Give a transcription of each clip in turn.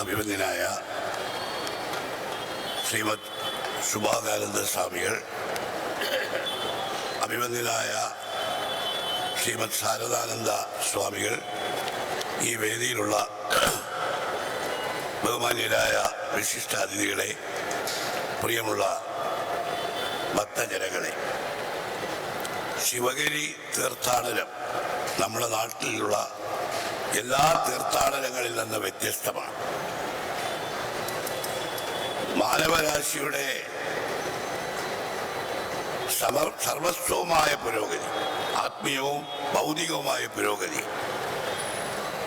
അഭിമന്യനായ ശ്രീമദ് സുഭാകാനന്ദ സ്വാമികൾ അഭിമന്യനായ ശ്രീമദ് ശാരദാനന്ദ സ്വാമികൾ ഈ വേദിയിലുള്ള ബഹുമാന്യരായ വിശിഷ്ടാതിഥികളെ പ്രിയമുള്ള ഭക്തജനങ്ങളെ ശിവഗിരി തീർത്ഥാടനം നമ്മുടെ നാട്ടിലുള്ള എല്ലാ തീർത്ഥാടനങ്ങളിൽ നിന്ന് വ്യത്യസ്തമാണ്. മാനവരാശിയുടെ സമ സർവസ്വമായ പുരോഗതി ആത്മീയവും ഭൗതികവുമായ പുരോഗതി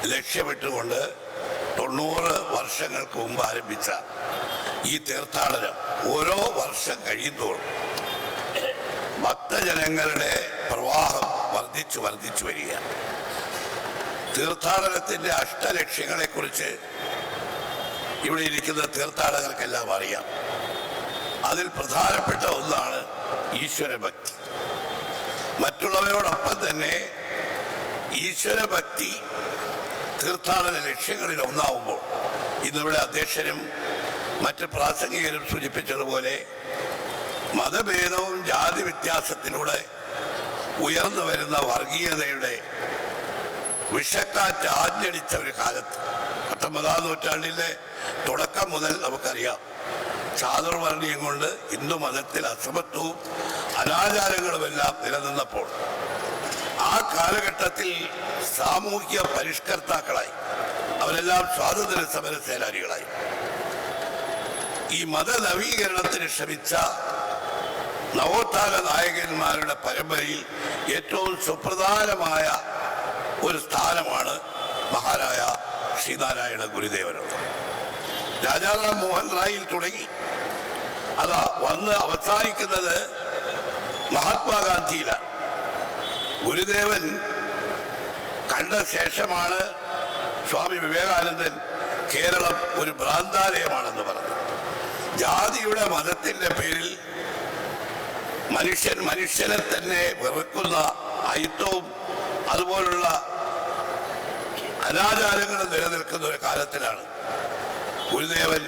ലക്ഷ്യമിട്ടുകൊണ്ട് തൊണ്ണൂറ് വർഷങ്ങൾക്ക് മുമ്പ് ആരംഭിച്ച ഈ തീർത്ഥാടനം ഓരോ വർഷം കഴിയുന്തോറും ഭക്തജനങ്ങളുടെ പ്രവാഹം വർദ്ധിച്ചു വർദ്ധിച്ചു വരിക തീർത്ഥാടനത്തിന്റെ അഷ്ടലക്ഷ്യങ്ങളെക്കുറിച്ച് ഇവിടെ ഇരിക്കുന്ന തീർത്ഥാടകർക്കെല്ലാം അറിയാം. അതിൽ പ്രധാനപ്പെട്ട ഒന്നാണ് ഈശ്വരഭക്തി മറ്റുള്ളവരോടൊപ്പം തന്നെ ഈശ്വരഭക്തി തീർത്ഥാടന ലക്ഷ്യങ്ങളിൽ ഒന്നാവുമ്പോൾ ഇന്നിവിടെ അധ്യക്ഷനും മറ്റ് പ്രാസംഗികരും സൂചിപ്പിച്ചതുപോലെ മതഭേദവും ജാതി വ്യത്യാസത്തിലൂടെ ഉയർന്നു വരുന്ന വർഗീയതയുടെ വിഷക്കാറ്റ് ആഞ്ഞടിച്ച ഒരു കാലത്ത് പത്തൊമ്പതാം നൂറ്റാണ്ടിലെ തുടക്കം മുതൽ നമുക്കറിയാം. ചാതുർവർണയം കൊണ്ട് ഹിന്ദു മതത്തിൽ അസമത്വവും അനാചാരങ്ങളുമെല്ലാം നിലനിന്നപ്പോൾ ആ കാലഘട്ടത്തിൽ സാമൂഹ്യ പരിഷ്കർത്താക്കളായി. അവരെല്ലാം സ്വാതന്ത്ര്യ സമര സേനാനികളായി. ഈ മത മതനവീകരണത്തിന് ശ്രമിച്ച നവോത്ഥാന നായകന്മാരുടെ പരമ്പരയിൽ ഏറ്റവും സുപ്രധാനമായ ഒരു സ്ഥാനമാണ് മഹാനായ ശ്രീനാരായണ ഗുരുദേവനാണ് രാജാറാം മോഹൻ റായിൽ തുടങ്ങി. അതാ വന്ന് അവസാനിക്കുന്നത് മഹാത്മാഗാന്ധിയിലാണ് ഗുരുദേവൻ കണ്ട ശേഷമാണ് സ്വാമി വിവേകാനന്ദൻ കേരളം ഒരു ഭ്രാന്താലയമാണെന്ന് പറഞ്ഞു ജാതിയുടെ മതത്തിന്റെ പേരിൽ മനുഷ്യൻ മനുഷ്യനെ തന്നെ വെറുക്കുന്ന അയിത്തവും അതുപോലുള്ള അനാചാരങ്ങളും നിലനിൽക്കുന്ന ഒരു കാലത്തിലാണ്. ഗുരുദേവൻ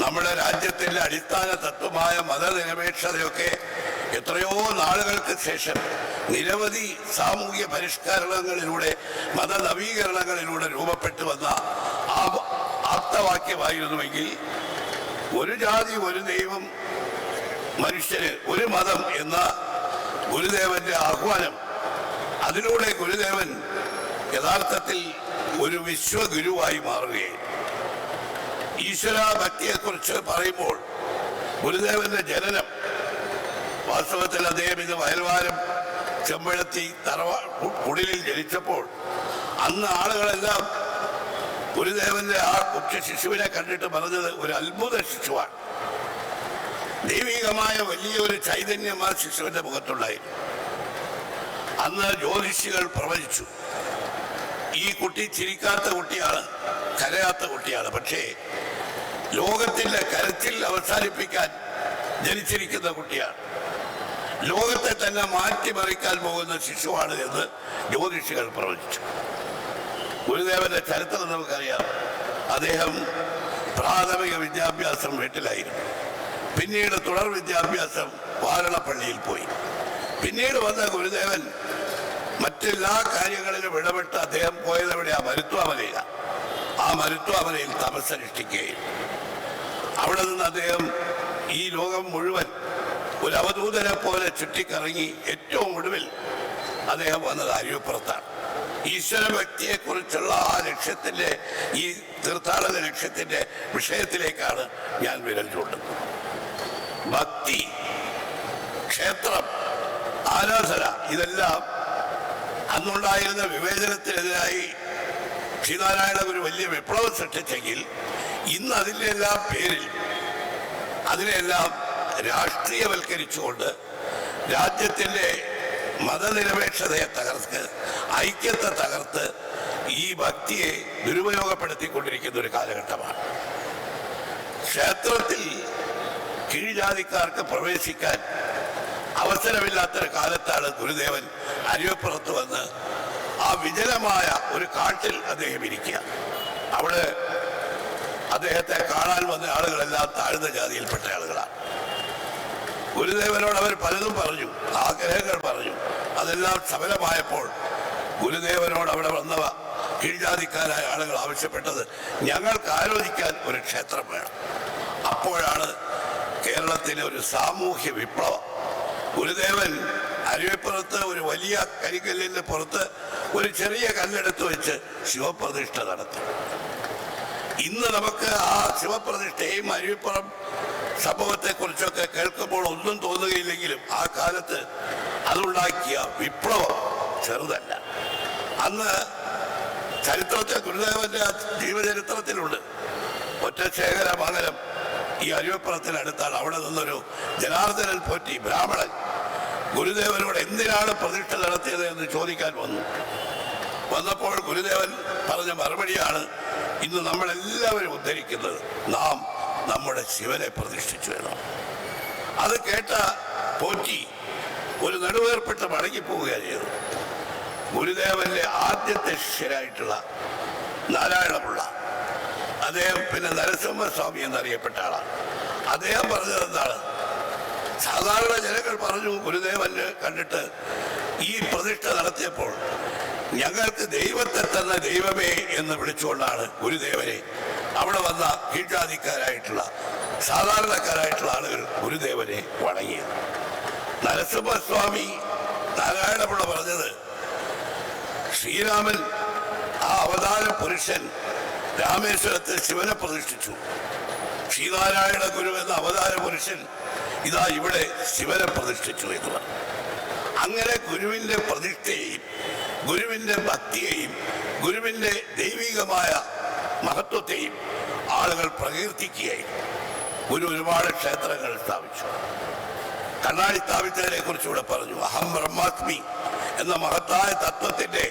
നമ്മുടെ രാജ്യത്തിന്റെ അടിസ്ഥാന തത്വമായ മതനിരപേക്ഷതയൊക്കെ എത്രയോ നാളുകൾക്ക് ശേഷം നിരവധി സാമൂഹ്യ പരിഷ്കരണങ്ങളിലൂടെ മതനവീകരണങ്ങളിലൂടെ രൂപപ്പെട്ടു വന്ന ആ ആപ്തവാക്യമായിരുന്നുവെങ്കിൽ ഒരു ജാതി ഒരു ദൈവം മനുഷ്യന് ഒരു മതം എന്ന ഗുരുദേവന്റെ ആഹ്വാനം അതിലൂടെ ഗുരുദേവൻ യഥാർത്ഥത്തിൽ ഒരു വിശ്വഗുരുവായി മാറുകയും ഈശ്വര ഭക്തിയെക്കുറിച്ച് പറയുമ്പോൾ ഗുരുദേവന്റെ ജനനം വാസ്തവത്തിൽ അദ്ദേഹം ഇത് വയൽവാരം ചെമ്പഴത്തി തറവാ കുടിലിൽ ജനിച്ചപ്പോൾ അന്ന് ആളുകളെല്ലാം ഗുരുദേവന്റെ ആ മുഖ്യ ശിശുവിനെ കണ്ടിട്ട് പറഞ്ഞത് ഒരു അത്ഭുത ശിശുവാണ്. ദൈവികമായ വലിയൊരു ചൈതന്യം ആ ശിശുവിന്റെ മുഖത്തുണ്ടായിരുന്നു. അന്ന് ജ്യോതിഷികൾ പ്രവചിച്ചു. ഈ കുട്ടി ചിരിക്കാത്ത കുട്ടിയാണ് കരയാത്ത കുട്ടിയാണ്. പക്ഷേ ലോകത്തിന്റെ കരച്ചിൽ അവസാനിപ്പിക്കാൻ ജനിച്ചിരിക്കുന്ന കുട്ടിയാണ്. ലോകത്തെ തന്നെ മാറ്റിമറിക്കാൻ പോകുന്ന ശിശുവാണ് എന്ന് ജ്യോതിഷികൾ പ്രവചിച്ചു. ഗുരുദേവന്റെ ചരിത്രം നമുക്കറിയാം. അദ്ദേഹം പ്രാഥമിക വിദ്യാഭ്യാസം വീട്ടിലായിരുന്നു. പിന്നീട് തുടർ വിദ്യാഭ്യാസം വാരണപ്പള്ളിയിൽ പോയി. പിന്നീട് വന്ന ഗുരുദേവൻ മറ്റെല്ലാ കാര്യങ്ങളിലും ഇടപെട്ട് അദ്ദേഹം പോയത് ആ മരുത്വാമലയിലാണ് ആ മരുത്വാമലയിൽ തപസ്സനുഷ്ഠിക്കുകയും അവിടെ നിന്ന് അദ്ദേഹം ഈ ലോകം മുഴുവൻ ഒരു അവധൂതനെ പോലെ ചുറ്റിക്കറങ്ങി ഏറ്റവും ഒടുവിൽ അദ്ദേഹം വന്നത് അരിവപ്പുറത്താണ് ഈശ്വര വ്യക്തിയെ കുറിച്ചുള്ള ആ ലക്ഷ്യത്തിന്റെ ഈ തീർത്ഥാടന ലക്ഷ്യത്തിന്റെ വിഷയത്തിലേക്കാണ് ഞാൻ വിരൽ ചൂണ്ടുന്നത്. ഭക്തി ക്ഷേത്രം ആരാധന ഇതെല്ലാം അന്നുണ്ടായിരുന്ന വിവേചനത്തിനെതിരായി ശ്രീനാരായണ ഒരു വലിയ വിപ്ലവം സൃഷ്ടിച്ചെങ്കിൽ ഇന്ന് അതിന്റെ എല്ലാം പേരിൽ അതിനെല്ലാം രാഷ്ട്രീയവൽക്കരിച്ചുകൊണ്ട് രാജ്യത്തിന്റെ മതനിരപേക്ഷതയെ തകർത്ത് ഐക്യത്തെ തകർത്ത് ഈ ഭക്തിയെ ദുരുപയോഗപ്പെടുത്തിക്കൊണ്ടിരിക്കുന്ന ഒരു കാലഘട്ടമാണ്. ക്ഷേത്രത്തിൽ കീഴ്ജാതിക്കാർക്ക് പ്രവേശിക്കാൻ അവസരമില്ലാത്തൊരു കാലത്താണ് ഗുരുദേവൻ അരിവപ്പുറത്ത് വന്ന് ആ വിജലമായ ഒരു കാട്ടിൽ അദ്ദേഹം ഇരിക്കുക. അവിടെ അദ്ദേഹത്തെ കാണാൻ വന്ന ആളുകളെല്ലാം താഴ്ന്ന ജാതിയിൽപ്പെട്ട ആളുകളാണ്. ഗുരുദേവനോട് അവർ പലതും പറഞ്ഞു ആഗ്രഹങ്ങൾ പറഞ്ഞു. അതെല്ലാം സഫലമായപ്പോൾ ഗുരുദേവനോട് അവിടെ വന്നവ കീഴ്ജാതിക്കാരായ ആളുകൾ ആവശ്യപ്പെട്ടത് ഞങ്ങൾക്ക് ആലോചിക്കാൻ ഒരു ക്ഷേത്രം വേണം. അപ്പോഴാണ് കേരളത്തിലെ ഒരു സാമൂഹ്യ വിപ്ലവം. ഗുരുദേവൻ അരുവിപ്പുറത്ത് ഒരു വലിയ കരിക്കല്ലിന്റെ പുറത്ത് ഒരു ചെറിയ കല്ലെടുത്ത് വെച്ച് ശിവപ്രതിഷ്ഠ നടത്തി. ഇന്ന് നമുക്ക് ആ ശിവപ്രതിഷ്ഠയും അരുവിപ്പുറം സംഭവത്തെ കുറിച്ചൊക്കെ കേൾക്കുമ്പോൾ ഒന്നും തോന്നുകയില്ലെങ്കിലും ആ കാലത്ത് അതുണ്ടാക്കിയ വിപ്ലവം ചെറുതല്ല. അന്ന് ചരിത്രത്തെ ഗുരുദേവന്റെ ജീവചരിത്രത്തിലുണ്ട്. ഒറ്റശേഖര മംഗലം ഈ അരുവിപ്പുറത്തിനടുത്താണ്. അവിടെ നിന്നൊരു ജനാർദ്ദനൻ പോറ്റി ബ്രാഹ്മണൻ ഗുരുദേവനോട് എന്തിനാണ് പ്രതിഷ്ഠ നടത്തിയത് എന്ന് ചോദിക്കാൻ വന്നു. വന്നപ്പോൾ ഗുരുദേവൻ പറഞ്ഞ മറുപടിയാണ് ഇന്ന് നമ്മളെല്ലാവരും ഉദ്ധരിക്കുന്നത് നാം നമ്മുടെ ശിവനെ പ്രതിഷ്ഠിച്ചു വേണം അത് കേട്ട പോറ്റി ഒരു നടുവേർപ്പെട്ട് മടങ്ങിപ്പോവുകയാണ് ചെയ്തത്. ഗുരുദേവന്റെ ആദ്യത്തെ ശിഷ്യരായിട്ടുള്ള നാരായണപിള്ള. അദ്ദേഹം പിന്നെ നരസിംഹസ്വാമി എന്നറിയപ്പെട്ട ആളാണ്. അദ്ദേഹം പറഞ്ഞത് എന്താണ്? സാധാരണ ജനങ്ങൾ പറഞ്ഞു ഗുരുദേവന് കണ്ടിട്ട് ഈ പ്രതിഷ്ഠ നടത്തിയപ്പോൾ ഞങ്ങൾക്ക് ദൈവത്തെ തന്ന ദൈവമേ എന്ന് വിളിച്ചുകൊണ്ടാണ് ഗുരുദേവനെ അവിടെ വന്ന കീഴ്ജാതിക്കാരായിട്ടുള്ള സാധാരണക്കാരായിട്ടുള്ള ആളുകൾ ഗുരുദേവനെ വണങ്ങിയത്. നരസിംഹസ്വാമി നാരായണപിള്ള പറഞ്ഞത് ശ്രീരാമൻ ആ അവതാര പുരുഷൻ രാമേശ്വരത്തിൽ ശിവനെ പ്രതിഷ്ഠിച്ചു. ശ്രീനാരായണ ഗുരു എന്ന അവതാര പുരുഷൻ ഇതാ ഇവിടെ ശിവനെ പ്രതിഷ്ഠിച്ചു എന്ന് പറഞ്ഞു. അങ്ങനെ ഗുരുവിന്റെ പ്രതിഷ്ഠയെയും ഗുരുവിന്റെ ഭക്തിയെയും ഗുരുവിന്റെ ദൈവികമായ മഹത്വത്തെയും ആളുകൾ പ്രകീർത്തിക്കുകയും ഗുരു ഒരുപാട് ക്ഷേത്രങ്ങൾ സ്ഥാപിച്ചു. കണ്ണാടി സ്ഥാപിച്ചതിനെ കുറിച്ച് ഇവിടെ പറഞ്ഞു. അഹം ബ്രഹ്മാസ്മി എന്ന മഹത്തായ തത്വത്തിന്റെ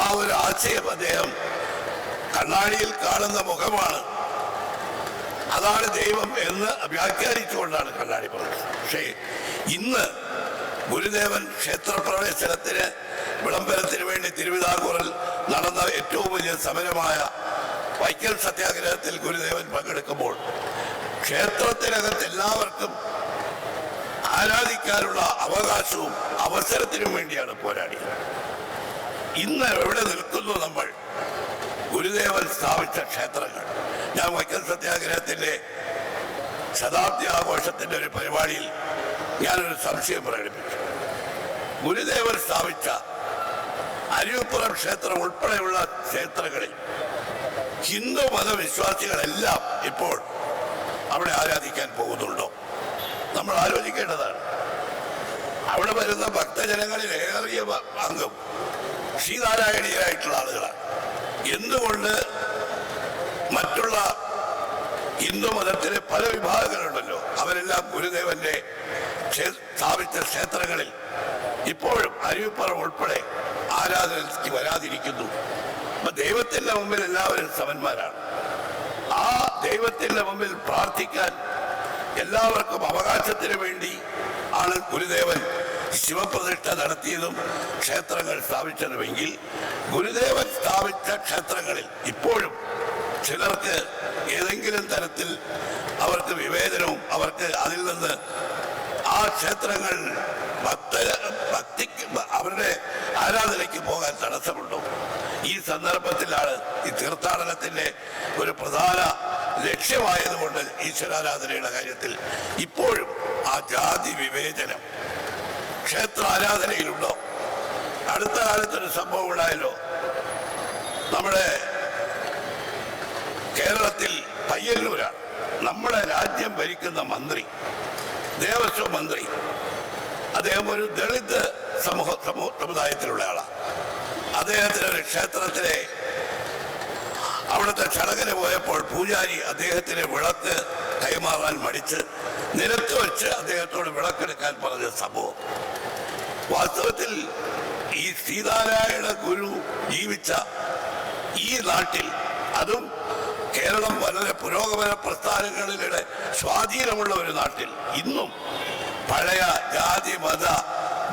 ആ ഒരു ആശയം അദ്ദേഹം കണ്ണാടിയിൽ കാണുന്ന മുഖമാണ് അതാണ് ദൈവം എന്ന് വ്യാഖ്യാനിച്ചുകൊണ്ടാണ് കണ്ണാടി പറഞ്ഞത്. പക്ഷേ ഇന്ന് ഗുരുദേവൻ ക്ഷേത്രപ്രവേശനത്തിന് വിളംബരത്തിന് വേണ്ടി തിരുവിതാംകൂറിൽ നടന്ന ഏറ്റവും വലിയ സമരമായ വൈക്കൽ സത്യാഗ്രഹത്തിൽ ഗുരുദേവൻ പങ്കെടുക്കുമ്പോൾ ക്ഷേത്രത്തിനകത്ത് എല്ലാവർക്കും ആരാധിക്കാനുള്ള അവകാശവും അവസരത്തിനും വേണ്ടിയാണ് പോരാടിയത് ഇന്ന് എവിടെ നിൽക്കുന്നു നമ്മൾ? ഗുരുദേവൻ സ്ഥാപിച്ച ക്ഷേത്രങ്ങൾ. ഞാൻ വൈക്കൽ സത്യാഗ്രഹത്തിന്റെ ശതാബ്ദി ആഘോഷത്തിന്റെ ഒരു പരിപാടിയിൽ ഞാനൊരു സംശയം പ്രകടിപ്പിച്ചു. ഗുരുദേവൻ സ്ഥാപിച്ച അരിയപ്പുറം ക്ഷേത്രം ഉൾപ്പെടെയുള്ള ക്ഷേത്രങ്ങളിൽ ഹിന്ദു മതവിശ്വാസികളെല്ലാം ഇപ്പോൾ അവിടെ ആരാധിക്കാൻ പോകുന്നുണ്ടോ? നമ്മൾ ആലോചിക്കേണ്ടതാണ്. അവിടെ വരുന്ന ഭക്തജനങ്ങളിൽ ഏറിയ അംഗം ശ്രീനാരായണീയരായിട്ടുള്ള ആളുകളാണ്. എന്തുകൊണ്ട് മറ്റുള്ള ഹിന്ദു മതത്തിലെ പല വിഭാഗങ്ങളുണ്ടല്ലോ. അവരെല്ലാം ഗുരുദേവന്റെ സ്ഥാപിച്ച ക്ഷേത്രങ്ങളിൽ ഇപ്പോഴും അരുവിപ്പുറം ഉൾപ്പെടെ ആരാധനയ്ക്ക് വരാതിരിക്കുന്നു. അപ്പൊ ദൈവത്തിന്റെ മുമ്പിൽ എല്ലാവരും സമന്മാരാണ്. ആ ദൈവത്തിന്റെ മുമ്പിൽ പ്രാർത്ഥിക്കാൻ എല്ലാവർക്കും അവകാശത്തിന് വേണ്ടി ആണ് ഗുരുദേവൻ ശിവപ്രതിഷ്ഠ നടത്തിയതും ക്ഷേത്രങ്ങൾ സ്ഥാപിച്ചതുമെങ്കിൽ ഗുരുദേവൻ സ്ഥാപിച്ച ക്ഷേത്രങ്ങളിൽ ഇപ്പോഴും ചിലർക്ക് ഏതെങ്കിലും തരത്തിൽ അവർക്ക് വിവേചനവും അവർക്ക് അതിൽ നിന്ന് ആ ക്ഷേത്രങ്ങൾ ഭക്ത ഭക്തിക്ക് അവരുടെ ആരാധനയ്ക്ക് പോകാൻ തടസ്സമുണ്ടോ? ഈ സന്ദർഭത്തിലാണ് ഈ തീർത്ഥാടനത്തിന്റെ ഒരു പ്രധാന ലക്ഷ്യമായതുകൊണ്ട് ഈശ്വരാരാധനയുടെ കാര്യത്തിൽ ഇപ്പോഴും ആ ജാതി വിവേചനം ക്ഷേത്ര ആരാധനയിലുണ്ടോ അടുത്ത കാലത്തൊരു സംഭവം ഉണ്ടായല്ലോ. നമ്മുടെ പയ്യന്നൂരാണ് നമ്മുടെ രാജ്യം ഭരിക്കുന്ന മന്ത്രി ദേവസ്വം മന്ത്രി അദ്ദേഹം ഒരു ദളിത് സമൂഹ സമൂഹ സമുദായത്തിലുള്ള ആളാണ് അദ്ദേഹത്തിന് ക്ഷേത്രത്തിലെ അവിടുത്തെ ചടങ്ങിന് പോയപ്പോൾ പൂജാരി അദ്ദേഹത്തിന് വിളക്ക് കൈമാറാൻ മടിച്ച് നിലത്ത് വെച്ച് അദ്ദേഹത്തോട് വിളക്കെടുക്കാൻ പറഞ്ഞ സംഭവം. വാസ്തവത്തിൽ ഈ ശ്രീനാരായണ ഗുരു ജീവിച്ച ഈ നാട്ടിൽ അതും കേരളം വളരെ പുരോഗമന പ്രസ്ഥാനങ്ങളിലൂടെ സ്വാധീനമുള്ള ഒരു നാട്ടിൽ. ഇന്നും പഴയ ജാതി മത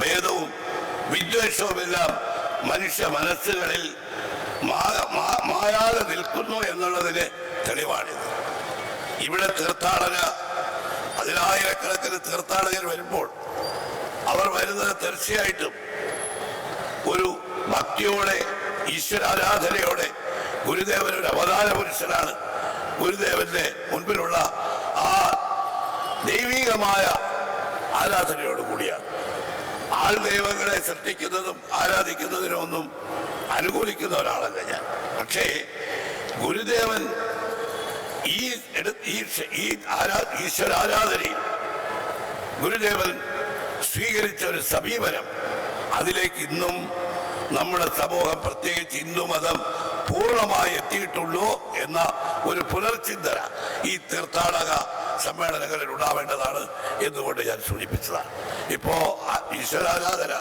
ഭേദവും വിദ്വേഷവുമെല്ലാം മനുഷ്യ മനസ്സുകളിൽ മായാതെ നിൽക്കുന്നു എന്നുള്ളതിന് തെളിവാണിത്. ഇവിടെ തീർത്ഥാടക അതിനായിരക്കണക്കിന് തീർത്ഥാടകർ വരുമ്പോൾ അവർ വരുന്നത് തീർച്ചയായിട്ടും ഒരു ഭക്തിയോടെ ഈശ്വരാരാധനയോടെ ഗുരുദേവൻ ഒരു അവതാര പുരുഷനാണ് ഗുരുദേവന്റെ മുൻപിലുള്ള ആ ദൈവീകമായ ആരാധനയോട് കൂടിയാണ്. ആൾ ദൈവങ്ങളെ സൃഷ്ടിക്കുന്നതും ആരാധിക്കുന്നതിനും ഒന്നും അനുകൂലിക്കുന്ന ഒരാളല്ല ഞാൻ. പക്ഷേ ഗുരുദേവൻ ഈ ഈ ഈശ്വരാരാധനയിൽ ഗുരുദേവൻ സ്വീകരിച്ച ഒരു സമീപനം. അതിലേക്ക് ഇന്നും നമ്മുടെ സമൂഹം പ്രത്യേകിച്ച് ഹിന്ദു മതം പൂർണമായി എത്തിയിട്ടുള്ളൂ എന്ന ഒരു പുനർചിന്തന ഈ തീർത്ഥാടക സമ്മേളനങ്ങളിൽ ഉണ്ടാവേണ്ടതാണ് എന്നുകൊണ്ട് ഞാൻ സൂചിപ്പിച്ചതാണ്. ഇപ്പോ ഈശ്വരാരാധന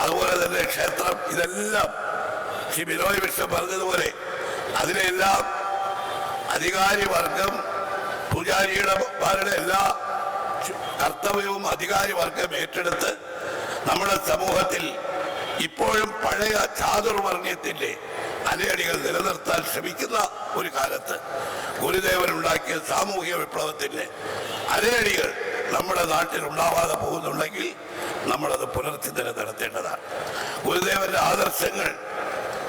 അതുപോലെ തന്നെ ക്ഷേത്രം ഇതെല്ലാം ശ്രീ ബിനോയ് വിഷ്ണു പറഞ്ഞതുപോലെ അതിനെല്ലാം അധികാരി വർഗം പൂജാരിയുടെ മാരുടെ എല്ലാ കർത്തവ്യവും അധികാരി വർഗം ഏറ്റെടുത്ത് നമ്മുടെ സമൂഹത്തിൽ ഇപ്പോഴും പഴയ ചാതുർവർണയത്തിന്റെ അലയടികൾ നിലനിർത്താൻ ശ്രമിക്കുന്ന ഒരു കാലത്ത് ഗുരുദേവൻ ഉണ്ടാക്കിയ സാമൂഹിക വിപ്ലവത്തിന്റെ അലയടികൾ നമ്മുടെ നാട്ടിൽ ഉണ്ടാവാതെ പോകുന്നുണ്ടെങ്കിൽ നമ്മളത് പുനർചിന്തന നടത്തേണ്ടതാണ്. ഗുരുദേവന്റെ ആദർശങ്ങൾ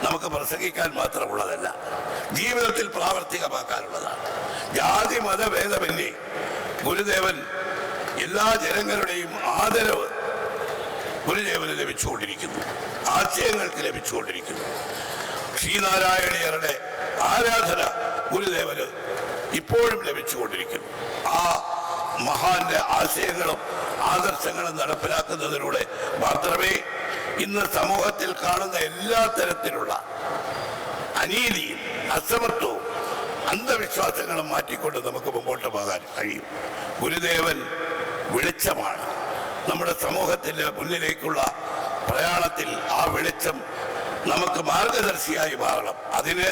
നമുക്ക് പ്രസംഗിക്കാൻ മാത്രമുള്ളതല്ല ജീവിതത്തിൽ പ്രാവർത്തികമാക്കാനുള്ളതാണ്. ജാതി മതഭേദമന്യേ ഗുരുദേവൻ എല്ലാ ജനങ്ങളുടെയും ആദരവ് ഗുരുദേവന് ലഭിച്ചുകൊണ്ടിരിക്കുന്നു ആശയങ്ങൾക്ക് ലഭിച്ചുകൊണ്ടിരിക്കുന്നു. ശ്രീനാരായണീയരുടെ ആരാധന ഗുരുദേവന് ഇപ്പോഴും ലഭിച്ചുകൊണ്ടിരിക്കുന്നു. ആ മഹാന്റെ ആശയങ്ങളും ആദർശങ്ങളും നടപ്പിലാക്കുന്നതിലൂടെ മാത്രമേ ഇന്ന് സമൂഹത്തിൽ കാണുന്ന എല്ലാ തരത്തിലുള്ള അനീതിയും അസമത്വവും അന്ധവിശ്വാസങ്ങളും മാറ്റിക്കൊണ്ട് നമുക്ക് മുമ്പോട്ട് പോകാൻ കഴിയും. ഗുരുദേവൻ വെളിച്ചമാണ്. നമ്മുടെ സമൂഹത്തിന്റെ മുന്നിലേക്കുള്ള പ്രയാണത്തിൽ ആ വെളിച്ചം നമുക്ക് മാർഗദർശിയായി മാറണം. അതിന്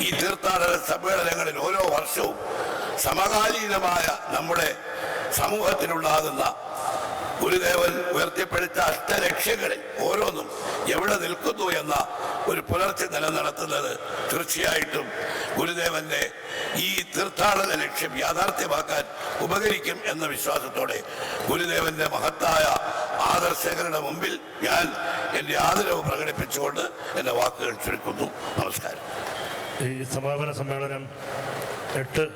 ഈ തീർത്ഥാടന സമ്മേളനങ്ങളിൽ ഓരോ വർഷവും സമകാലീനമായ നമ്മുടെ സമൂഹത്തിലുണ്ടാകുന്ന ഗുരുദേവൻ ഉയർത്തിപ്പിടിച്ച അഷ്ടലക്ഷ്യങ്ങളിൽ ഓരോന്നും എവിടെ നിൽക്കുന്നു എന്ന ഒരു പുലർച്ചെ നിലനിർത്തുന്നത് തീർച്ചയായിട്ടും ഗുരുദേവന്റെ ഈ തീർത്ഥാടന ലക്ഷ്യം യാഥാർത്ഥ്യമാക്കാൻ ഉപകരിക്കും എന്ന വിശ്വാസത്തോടെ ഗുരുദേവന്റെ മഹത്തായ ആദർശങ്ങളുടെ മുമ്പിൽ ഞാൻ എന്റെ ആദരവ് പ്രകടിപ്പിച്ചുകൊണ്ട് എന്റെ വാക്കുകൾ ചുരുക്കുന്നു. നമസ്കാരം. ഈ സമാപന സമ്മേളനം എട്ട്